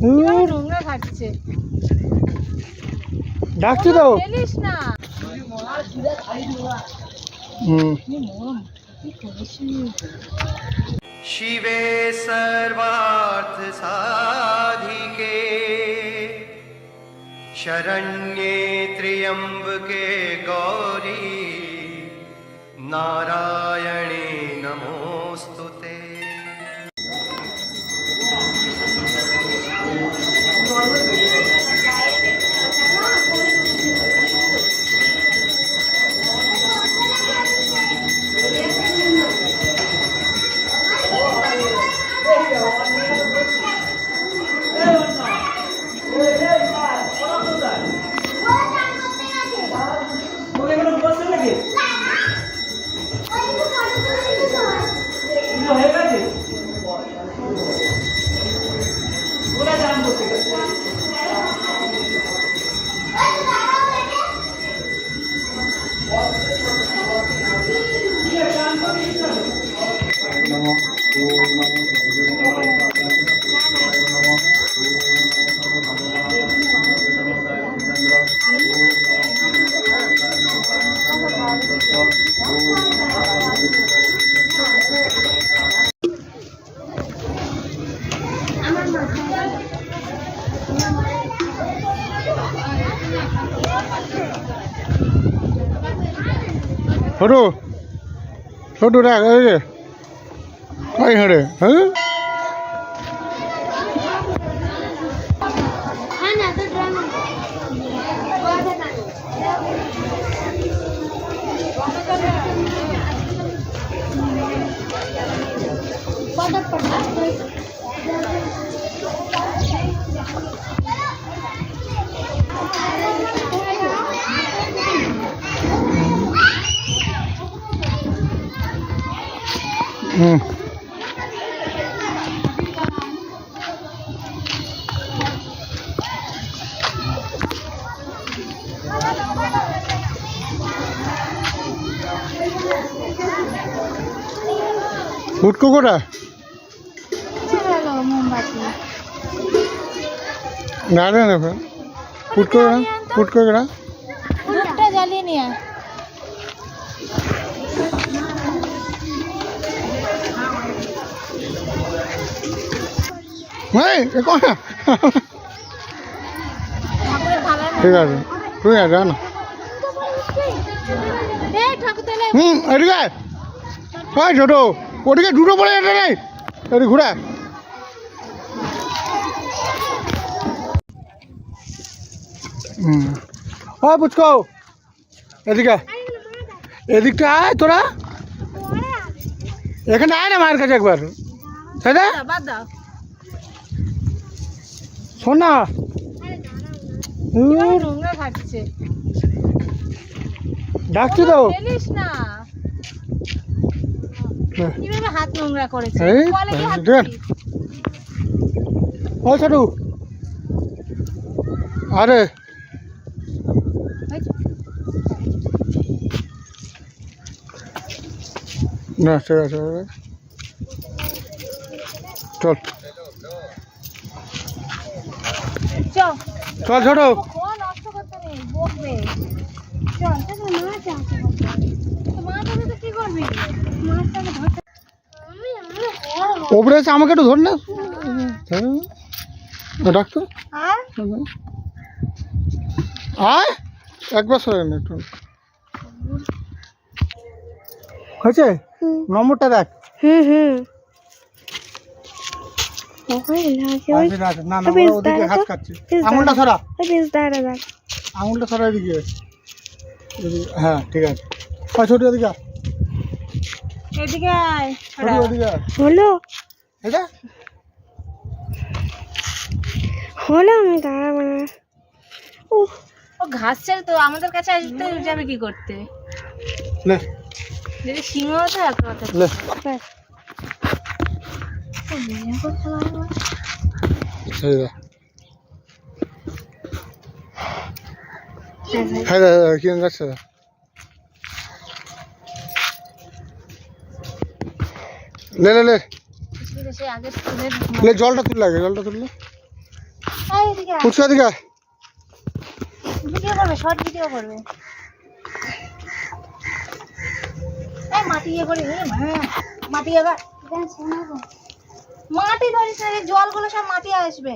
কিভাবে নোংরা খাচ্ছে ডাকছি তো ফেলিস না হুম কি মন কি করেছিস शिवे सर्वार्थसाधिके शरण्ये त्र्यम्बके गौरी नारायणे ছোটু ছোটু ডাক এই রে ওই হ্যাঁ হ্যাঁ হুম ফুটকো কোটা? না না না ফুটকো না ফুটকো না দুধটা জ্বালিয়ে নিয়ে ঠিক আছে। তুই আর না। হুম এদিকে ছোট। ওদিকে দুটো পড়ে যেতে নেই এদিকে ঘুরা। হুম। ও পুচকো এদিকে। এদিকটা আয় তোরা। এখানে আয় না মায়ের কাছে একবার। বাদ দাও শোন না। ডাকছি তো। না। কীভাবে হাত নোংরা করেছে? ও ছোটু আরে। না ঠিক আছে চল। ছোট চল তো মাছ আছে তো মাছ আছে তো কি করবি মাছটাকে ধরতে ওপরে এসে আমাকে একটু ধর না। ডাক্তার আর? আয়। একবার সরে না একটু। হয়েছে? নম্বরটা দেখ। হুম হুম। আঙুলটা সরা। আঙুলটা সরা এদিকে। হ্যাঁ ঠিক আছে। ছোট। এদিকে আয়। হলো? এটা? হলো আমি দাঁড়াবো না ও ঘাস ছেড়ে তো আমাদের কাছে আসতে যাবে কি করতে? যদি সিংহ হতো এক কথা হ্যাঁ দে, দে, কি যাচ্ছে। দে। লে লে লে লে জলটা তুললে আগে, জলটা তুললে ফুচকা দিকে করবে শর্ট ভিডিও করবে মাটি ইয়ে করে মাটি এবার মাটি ধরিস জলগুলো সব মাটি আসবে।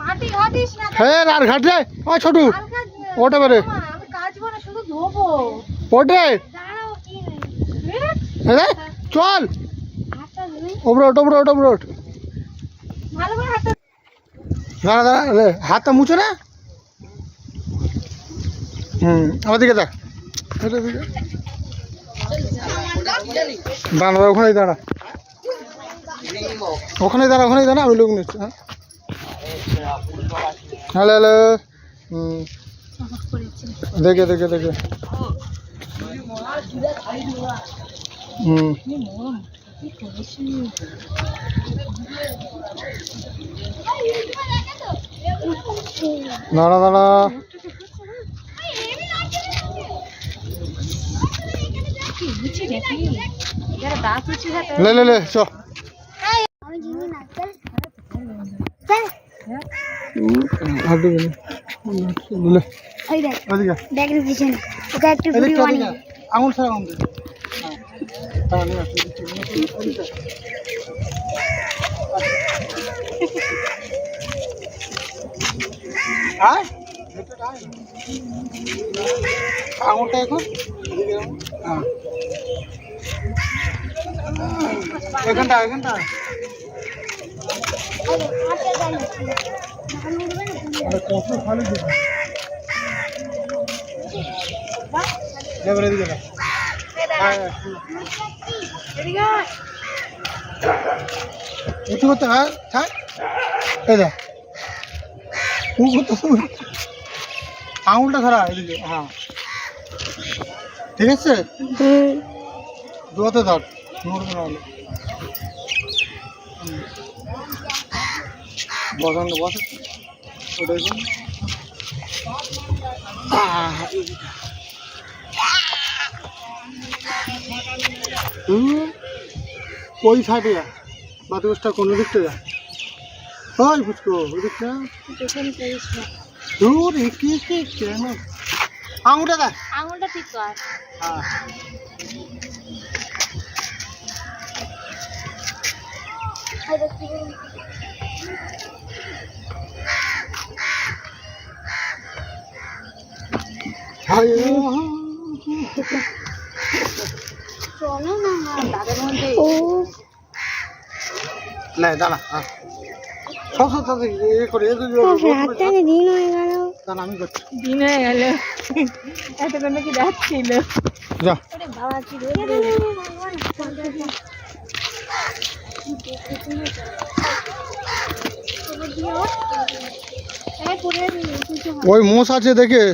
মাটি হদিস না। হে আর ঘাট যায় ওই ছোটু হালকা ওটা বেরে। মা, আমি কাচবো না শুধু ধোবো। ওটে। দাঁড়াও কি নেই হে চল। ওপরে দাঁড়া দাঁড়া হাতটা মুছো না। হুম আমার দিকে দেখ দাঁড়া ওখানেই দাঁড়া। ওখানে দাঁড়া ওখানেই দাঁড়া আমি লোক নিচ্ছি হ্যাঁ। হ্যালো হ্যালো হুম দেখে দেখে দেখে। হুম দাঁড়া দাঁড়া। লে লে লে চ আমি জিমি না চল হাত দিবি লে এই দেখ ওদিকে দেখ রে পিছনে ওটা একটু এদিকে ভিডিও ওদিকে বানিয়ে আঙুল ছাড়া আঙুল দে। হ্যাঁ। আঙুলটা এখন? হ্যাঁ। এখানটা এখানটা কত ভালো দিবে এবার এদিকে হ্যাঁ। উঁচু করতে হয় থাক এই করতে আঙুলটা খারাপ এদিকে হ্যাঁ ঠিক আছে দুয়াতে ধর নড়বে না বসান বসে ওটাই কর। আহ, হুম, ওই সাইডে যা। বাতিবসটা কোন দিকটা যা ওই ফুচকো ওই দিকটা দূর একটু একটু কেন? আঙুলটা দেখ। আঙুলটা ঠিক কর। হ্যাঁ মধ্যে ও না দাঁড়া সব ইয়ে করে দিন হয়ে গেল। দাঁড়া আমি করছি। দিন হয়ে গেল। এতক্ষণ নাকি যাচ্ছিল যা। বাবা কি ওই মোষ আছে দেখে।